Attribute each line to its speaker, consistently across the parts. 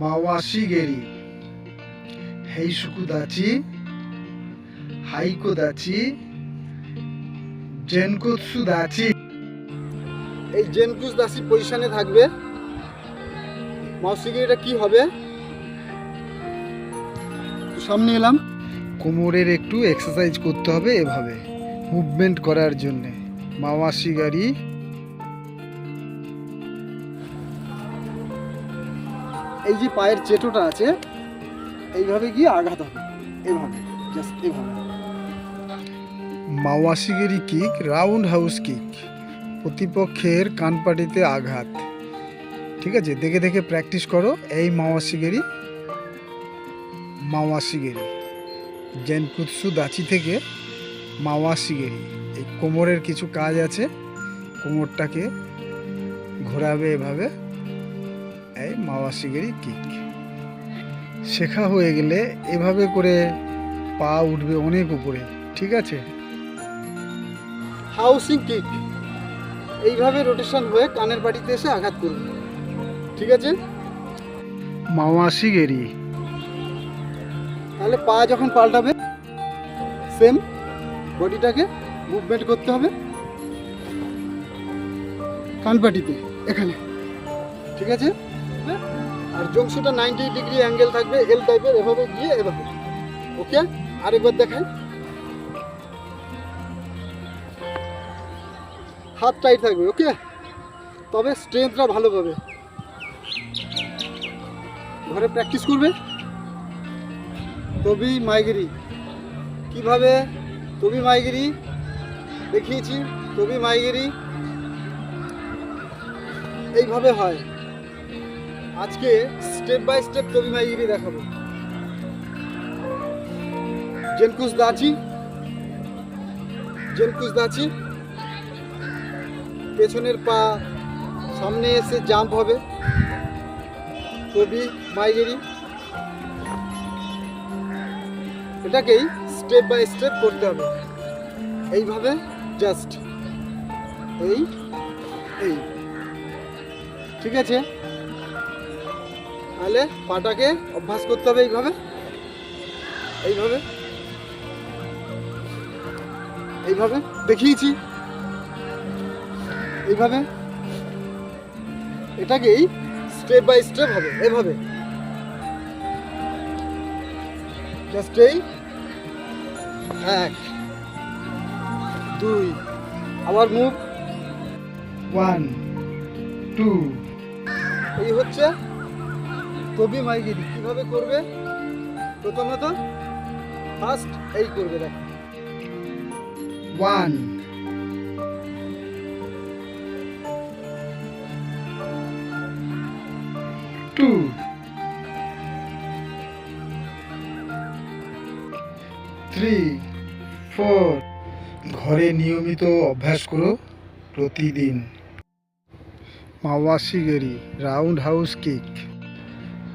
Speaker 1: মাওয়াশিগেরি। হেইশুকুদাচি হাইকোদাচি জেনকুৎসুদাচি।
Speaker 2: এই জেনকুস দাসি পজিশনে থাকবে। মাউসিকে এটা কি হবে? সামনে এলাম।
Speaker 1: কোমরের একটু এক্সারসাইজ করতে হবে এভাবে। মুভমেন্ট করার জন্যে। মাওয়াশিগারি
Speaker 2: এই যে পায়ের চেটোটা আছে, এইভাবে গিয়ে আঘাত হবে। এভাবে জাস্ট এভাবে।
Speaker 1: মাওয়াশিগেরি কিক, রাউন্ড হাউস কিক, প্রতিপক্ষের কানপাটিতে আঘাত। ঠিক আছে, দেখে দেখে প্র্যাকটিস করো এই মাওয়াশিগেরি মাওয়াশিগেরি। জেনকুৎসু দাচি থেকে মাওয়াশিগেরি। এই কোমরের কিছু কাজ আছে, কোমরটাকে ঘোরাবে এভাবে। এই মাওয়া মাওয়াশিগেরি কিক। শেখা হয়ে গেলে এভাবে করে পা উঠবে অনেক উপরে, ঠিক আছে?
Speaker 2: Housing kick. এইভাবে রোটেশন হয়ে কানের বাড়িতে এসে আঘাত করবে, ঠিক আছে?
Speaker 1: মাওয়া মাওয়াশিগেরি।
Speaker 2: তাহলে পা যখন পাল্টাবে সেম বডিটাকে মুভমেন্ট করতে হবে কানপাটিতে এখানে, ঠিক আছে? আর জংশটা নাইনটি ডিগ্রি অ্যাঙ্গেল থাকবে এল টাইপের এভাবে গিয়ে এভাবে। ওকে আরেকবার দেখাই হাত টাইট থাকবে ওকে তবে স্ট্রেংথটা ভালো পাবে। ঘরে প্র্যাকটিস করবে? তবি মাইগিরি কীভাবে? তবি মাইগিরি দেখিয়েছি, তবি মাইগিরি এইভাবে হয়। আজকে স্টেপ বাই স্টেপ তবি মাইগিরি দেখাবো। জেনকুস দাচি জেনকুস দাচি, পেছনের পা সামনে এসে জাম্প হবে। তবি মাইগেরি। এটাকেই স্টেপ বাই স্টেপ করতে হবে। এইভাবে জাস্ট এই এই। ঠিক আছে? তাহলে পাটাকে অভ্যাস করতে হবে এইভাবে। এইভাবে। এইভাবে। দেখিয়েছি। এইভাবে। এটাকেই স্টেপ বাই স্টেপ হবে এভাবে। জাস্ট এই এক দুই আবার মুভ
Speaker 1: ওয়ান টু
Speaker 2: এই হচ্ছে কবি মাইগিরি কীভাবে করবে? প্রথমত ফার্স্ট এই করবে, দেখো।
Speaker 1: ওয়ান টু থ্রি ফোর ঘরে নিয়মিত অভ্যাস করো প্রতিদিন। মাওয়াশিগেরি রাউন্ড হাউস কিক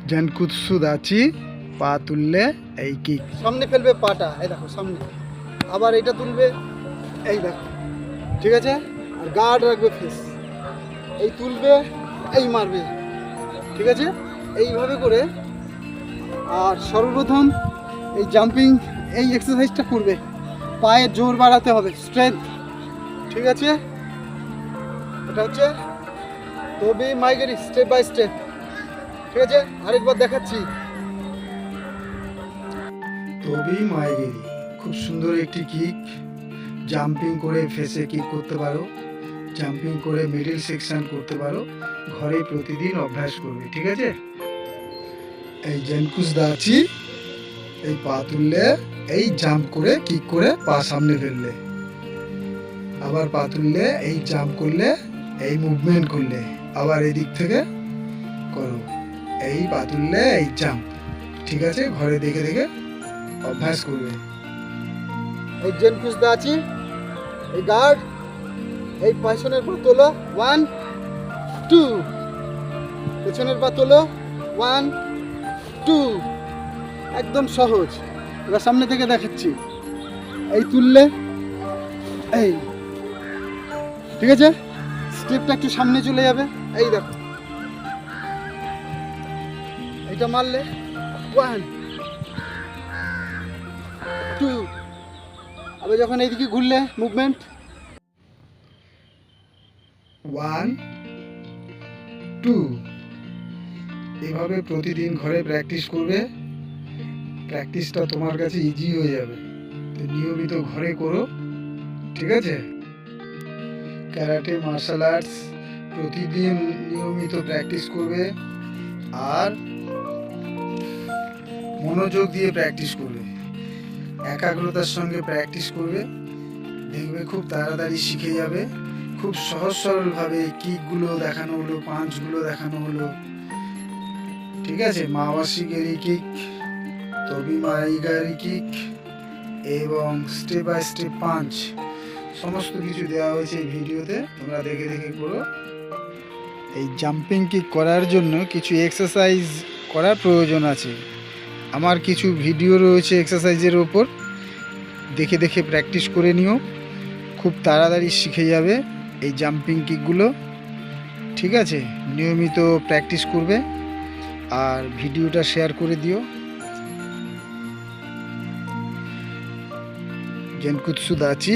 Speaker 1: জেনকুৎসু দাচি পা তুললে এই কিক
Speaker 2: সামনে ফেলবে পাটা, এই দেখো, সামনে। আবার এটা তুলবে, এই দেখো। ঠিক আছে? আর গার্ড রাখবে ফেস এই তুলবে, এই মারবে। ঠিক আছে? এইভাবে করে, আর সর্বপ্রথম এই জাম্পিং এই এক্সারসাইজটা করবে। পায়ের জোর বাড়াতে হবে স্ট্রেংথ ঠিক আছে? এটা হচ্ছে, তবে মাইগেরি স্টেপ বাই স্টেপ ঠিক আরেকবার দেখাচ্ছি।
Speaker 1: তবেই মায়েগেরি খুব সুন্দর একটি কিক জাম্পিং করে ফেসে কিক করতে পারো। জাম্পিং করে মিডিল সেকশন করতে পারো। ঘরে প্রতিদিন অভ্যাস করবে, ঠিক আছে? এই জেনকুস দাচি এই পা তুললে, এই জাম্প করে কিক করে পা সামনে ফেললে। আবার পা তুললে, এই জাম্প করলে, এই মুভমেন্ট করলে। আবার এই দিক থেকে করো। এই পা তুললে এই জাম্প ঠিক আছে, ঘরে দেখে দেখে অভ্যাস করবে।
Speaker 2: এই জেনকুস দাচি এই গার্ড, এই পেছনের পা তোলো ওয়ান, টু। পেছনের পা তোলো ওয়ান, টু। একদম সহজ। এবার সামনে থেকে দেখাচ্ছি। এই তুললে, এই। ঠিক আছে? স্টেপটা একটু সামনে চলে যাবে। এই দেখো। এটা মারলে? ওয়ান টু আবার যখন এইদিকে ঘুরলে মুভমেন্ট
Speaker 1: ওয়ান টু এভাবে প্রতিদিন ঘরে প্র্যাকটিস করবে প্র্যাকটিসটা তোমার কাছে ইজি হয়ে যাবে। তো নিয়মিত ঘরে করো, ঠিক আছে? ক্যারাটে মার্শাল আর্টস প্রতিদিন নিয়মিত প্র্যাকটিস করবে। আর মনোযোগ দিয়ে প্র্যাকটিস করবে। একাগ্রতার সঙ্গে প্র্যাকটিস করবে। দেখবে খুব তাড়াতাড়ি শিখে যাবে। খুব সহজ সরলভাবে কিকগুলো দেখানো হলো পাঞ্চগুলো দেখানো হলো। ঠিক আছে? মাওয়াশিগেরি কিক তবি মাইগারি কিক এবং স্টেপ বাই স্টেপ পাঞ্চ সমস্ত কিছু দেওয়া হয়েছে এই ভিডিওতে। তোমরা দেখে দেখে করো। এই জাম্পিং কিক করার জন্য কিছু এক্সারসাইজ করার প্রয়োজন আছে। আমার কিছু ভিডিও রয়েছে এক্সারসাইজের ওপর দেখে দেখে প্র্যাকটিস করে নিও। খুব তাড়াতাড়ি শিখে যাবে এই জাম্পিং কিকগুলো ঠিক আছে? নিয়মিত প্র্যাকটিস করবে। আর ভিডিওটা শেয়ার করে দিও। জেনকুৎসু দাচি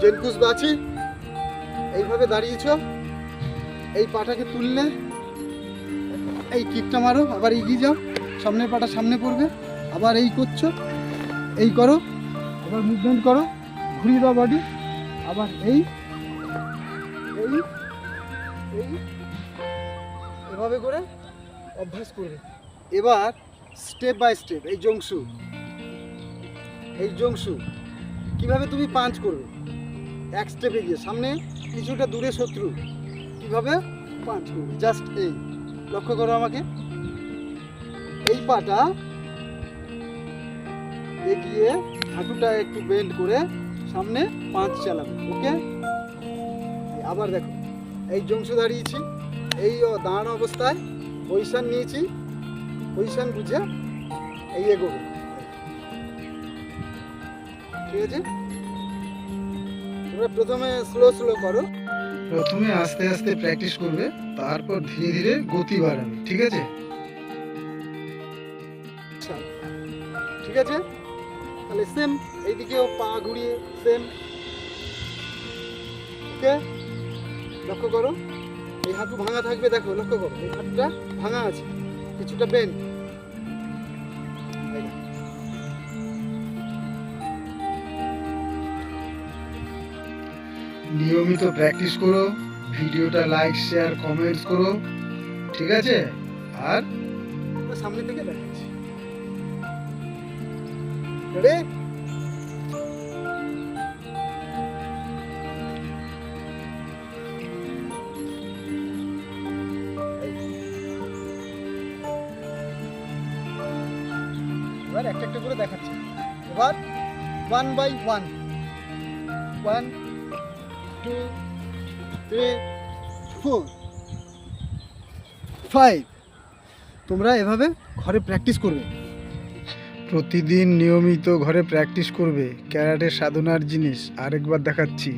Speaker 2: জেনকুস বাছি এইভাবে দাঁড়িয়েছ? এই পাটাকে তুললে এই কিকটা মারো, আবার এগিয়ে যাও। সামনের পাটা সামনে পড়বে। আবার এই করছ, এই করো, আবার মুভমেন্ট করো, ঘুরিয়ে দাও বডি আবার এই এই এভাবে করে অভ্যাস করবে। এবার স্টেপ বাই স্টেপ এই জংসু এই জংসু কীভাবে তুমি পাঞ্চ করবে? এক স্টেপে গিয়ে সামনে কিছুটা দূরে শত্রু। কীভাবে? পাঞ্চ করবে জাস্ট এই। লক্ষ্য করো আমাকে। এই পাটা এগিয়ে হাঁটুটা একটু বেন্ড করে সামনে পাঁচ চালাবে ওকে আবার দেখো। এই জংশু দাঁড়িয়েছি। এই দাঁড়ানো অবস্থায় পজিশন নিয়েছি। পজিশন বুঝে এই এগোবে। ঠিক আছে? তোমরা প্রথমে স্লো স্লো করো।
Speaker 1: প্রথমে আস্তে আস্তে প্র্যাকটিস করবে, তারপর ধীরে ধীরে গতি বাড়াবে, ঠিক আছে?
Speaker 2: ঠিক আছে? তাহলে সেম এইদিকেও পা ঘুরিয়ে সেম ওকে লক্ষ্য করো, এই হাঁটু ভাঙা থাকবে, দেখো, লক্ষ্য করো, এই হাঁটুটা ভাঙা আছে, কিছুটা বেন্ড
Speaker 1: নিয়মিত প্র্যাকটিস করো, ভিডিওটা লাইক শেয়ার কমেন্টস করো, ঠিক আছে? আর?
Speaker 2: সামনে থেকে দেখাচ্ছি। একটা একটা করে দেখাচ্ছি। এবার one by one one two three four five তোমরা এভাবে ঘরে প্র্যাকটিস করবে।
Speaker 1: প্রতিদিন নিয়মিত ঘরে প্র্যাকটিস করবে। ক্যারাটে সাধনার জিনিস আরেকবার দেখাচ্ছি।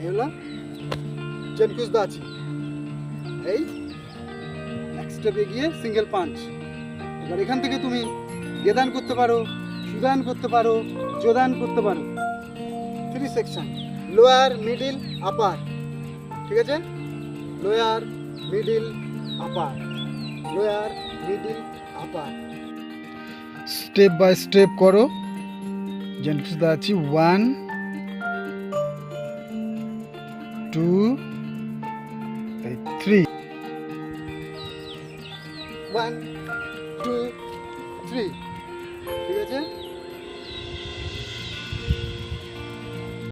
Speaker 2: এই হলো চেনকুস দাচি এই এক স্টেপ এগিয়ে সিঙ্গেল পাঞ্চ এবার এখান থেকে তুমি গেদান করতে পারো সুদান করতে পারো যোদান করতে পারো। Three section lower middle upper ঠিক আছে? Lower middle upper lower middle upper
Speaker 1: step by step করো। জেন্টসদা আছি one two three
Speaker 2: one two three ঠিক আছে?